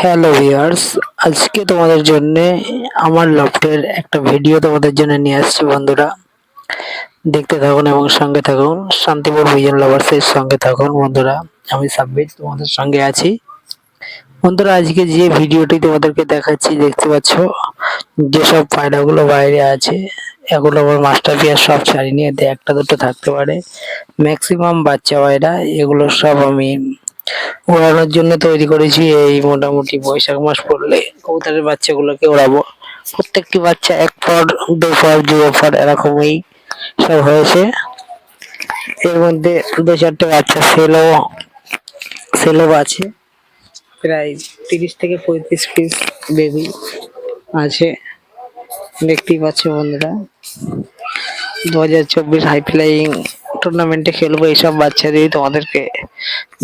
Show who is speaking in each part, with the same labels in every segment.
Speaker 1: Hello viewers আজকে তোমাদের জন্য আমার লফটের একটা ভিডিও তোমাদের জন্য নিয়ে আসছি, বন্ধুরা। দেখতে থাকুন এবং সঙ্গে থাকুন। শান্তিপুর ভিজন লাভার্সের সঙ্গে থাকুন, বন্ধুরা। আমি সাব্বির, তোমাদের সঙ্গে আছি। বন্ধুরা, আজকে যে ভিডিওটি তোমাদেরকে দেখাচ্ছি, দেখতে পাচ্ছ, যেসব পায়রাগুলো বাইরে আছে, এগুলো আমার মাস্টার পিয়ার সব ছাড়ি নিয়ে একটা দুটো থাকতে পারে। ম্যাক্সিমাম বাচ্চা পায়রা, এগুলো সব আমি ওড়ানোর জন্য তৈরি করেছি এই মোটামুটি বৈশাখ মাস পড়লে কবুতরের বাচ্চাগুলোকে ওড়াবো। প্রত্যেকটি বাচ্চা এক পর দু পর দু পর এরকমই সব হয়েছে। এর মধ্যে দু চারটে বাচ্চা সেলো সেলো আছে। প্রায় তিরিশ থেকে পঁয়ত্রিশ পিস বেবি আছে। দেখতেই পাচ্ছ বন্ধুরা। দু হাজার চব্বিশ হাই ফ্লাইং টুর্নামেন্টে খেলব এইসব বাচ্চাদেরই তোমাদেরকে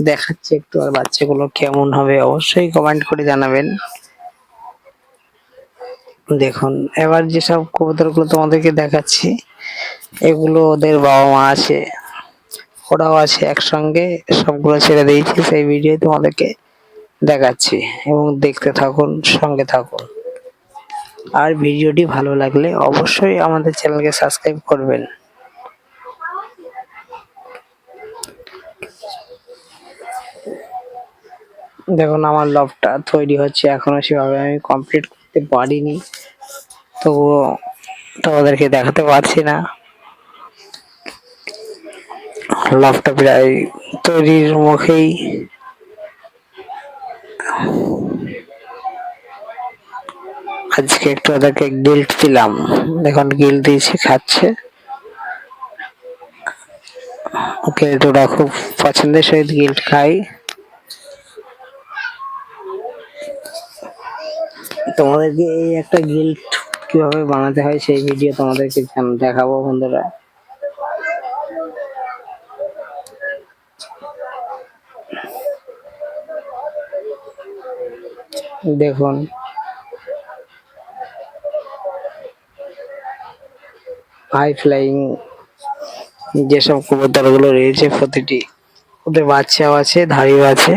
Speaker 1: দেখাচ্ছি একটু আর বাচ্চাগুলো কেমন হবে অবশ্যই কমেন্ট করে জানাবেন। দেখুন, এবার যেসব কবুতরগুলো তোমাদেরকে দেখাচ্ছি, এগুলো ওদের বাবা মা আছে, ওরাও আছে একসঙ্গে, সবগুলো ছেড়ে দিয়েছি, সেই ভিডিও তোমাদেরকে দেখাচ্ছি এবং দেখতে থাকুন, সঙ্গে থাকুন। আর ভিডিওটি ভালো লাগলে অবশ্যই আমাদের চ্যানেলকে সাবস্ক্রাইব করবেন। দেখুন, আমার লবটা তৈরি হচ্ছে এখনও সেভাবে আমি কমপ্লিট করতে পারিনি। তবুও তোমাদেরকে দেখাতে পারছি না। লবটা প্রায় তৈরির মুখেই। আজকে একটু ওদেরকে গিল্ট দিলাম। দেখুন গিল্ট দিয়েছি, খাচ্ছে। গিল্ট ওরা খুব পছন্দের সহিত গিল্ট খাই। তোমাদেরকে এই একটা গিল্ট কীভাবে বানাতে হয় সেই ভিডিও তোমাদেরকে দেখাবো বন্ধুরা। দেখুন। হাই ফ্লাইং যেসব কবুতরগুলো রয়েছে প্রতিটি, ওদের বাচ্চাও আছে, ধাড়িও আছে।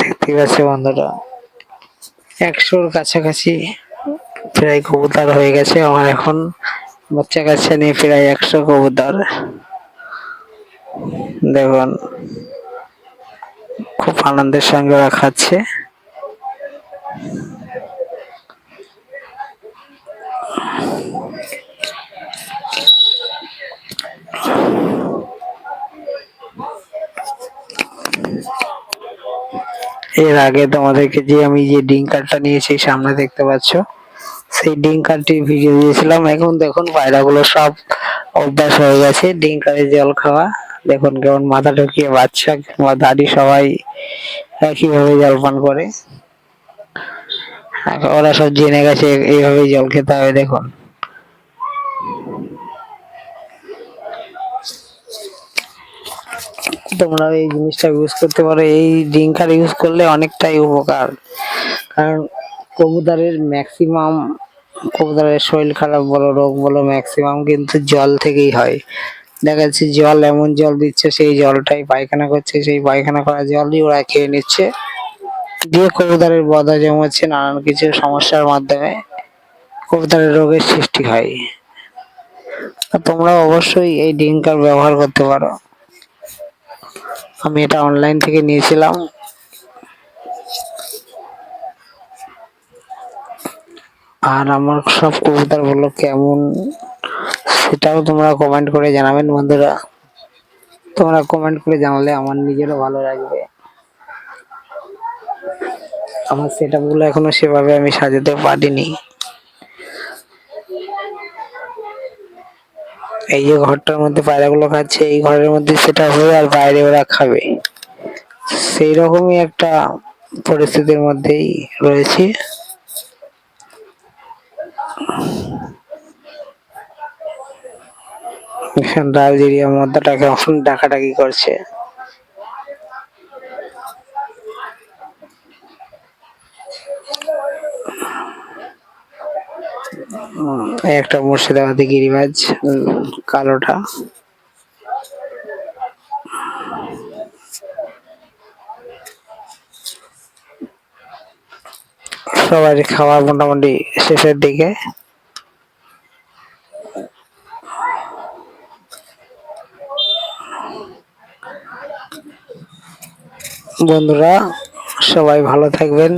Speaker 1: দেখতে পাচ্ছে বন্ধুরা। একশোর কাছাকাছি প্রায় কবুতর হয়ে গেছে। আমার এখন বাচ্চা কাচ্চা নিয়ে প্রায় একশো কবুতর। দেখুন, খুব আনন্দের সঙ্গে ওরা খাচ্ছে। এর আগে তোমাদেরকে যে আমি যে ডিঙ্কারটা নিয়েছি, সামনে দেখতে পাচ্ছ। সেই ডিঙ্কারটির ভিডিও দিয়েছিলাম। এখন দেখুন, পায়রাগুলো সব অভ্যাস হয়ে গেছে ডিঙ্কারে জল খাওয়া। দেখুন কেমন মাথা ঢুকিয়ে বাচ্চা কিংবা দাদি সবাই একইভাবে জল পান করে। ওরা সব জেনে গেছে, এইভাবেই জল খেতে হবে, দেখুন। তোমরা এই জিনিসটা ইউজ করতে পারো। এই ড্রিঙ্কার ইউজ করলে অনেকটাই উপকার। কারণ কবুতরের ম্যাক্সিমাম কবুতরের শরীর খারাপ বলো, রোগ বলো ম্যাক্সিমাম কিন্তু জল থেকেই হয়। দেখা যাচ্ছে জল এমন জল দিচ্ছে, সেই জলটাই পায়খানা করছে, সেই পায়খানা করা জলই ওরা খেয়ে নিচ্ছে। দিয়ে কবুতরের বদা জমাচ্ছে নানান কিছু সমস্যার মাধ্যমে কবুতরের রোগের সৃষ্টি হয়। তোমরা অবশ্যই এই ড্রিঙ্কার ব্যবহার করতে পারো। আমি এটা অনলাইন থেকে নিয়েছিলাম। আর আমার সব কবুতরগুলো কেমন, সেটাও তোমরা কমেন্ট করে জানাবেন বন্ধুরা। তোমরা কমেন্ট করে জানালে আমার নিজেরও ভালো লাগবে। আমার সেটগুলো এখনও সেভাবে আমি সাজাতে পারিনি। এই যে ঘরটার মধ্যে পায়রাগুলো খাচ্ছে, এই ঘরের মধ্যে সেটা হবে আর বাইরে ওরা খাবে। সেই রকমই একটা পরিস্থিতির মধ্যেই রয়েছে। এখানে রাজেরিয়া মদ্দাটাকে এখন ডাকাডাকি করছে। একটা মুর্শিদাবাদি গিরিবাজ কালোটা। সবার খাওয়া মোটামুটি শেষের দিকে। বন্ধুরা সবাই ভালো থাকবেন।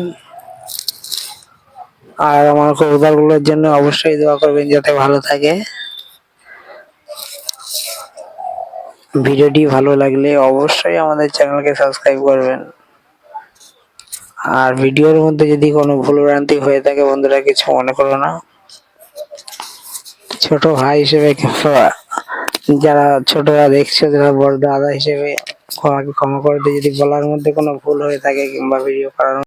Speaker 1: আর আমার কবুতরগুলোর জন্য অবশ্যই দোয়া করবেন যাতে ভালো থাকে। ভিডিওটি ভালো লাগলে অবশ্যই আমাদের চ্যানেলকে সাবস্ক্রাইব করবেন। আর ভিডিওর মধ্যে যদি কোনো ভুল ভ্রান্তি হয়ে থাকে, বন্ধুরা কিছু মনে করো না। ছোট ভাই হিসেবে যারা ছোটরা দেখছে, যারা বড় দাদা হিসেবে ক্ষমা করে যদি বলার মধ্যে কোনো ভুল হয়ে থাকে কিংবা ভিডিও করার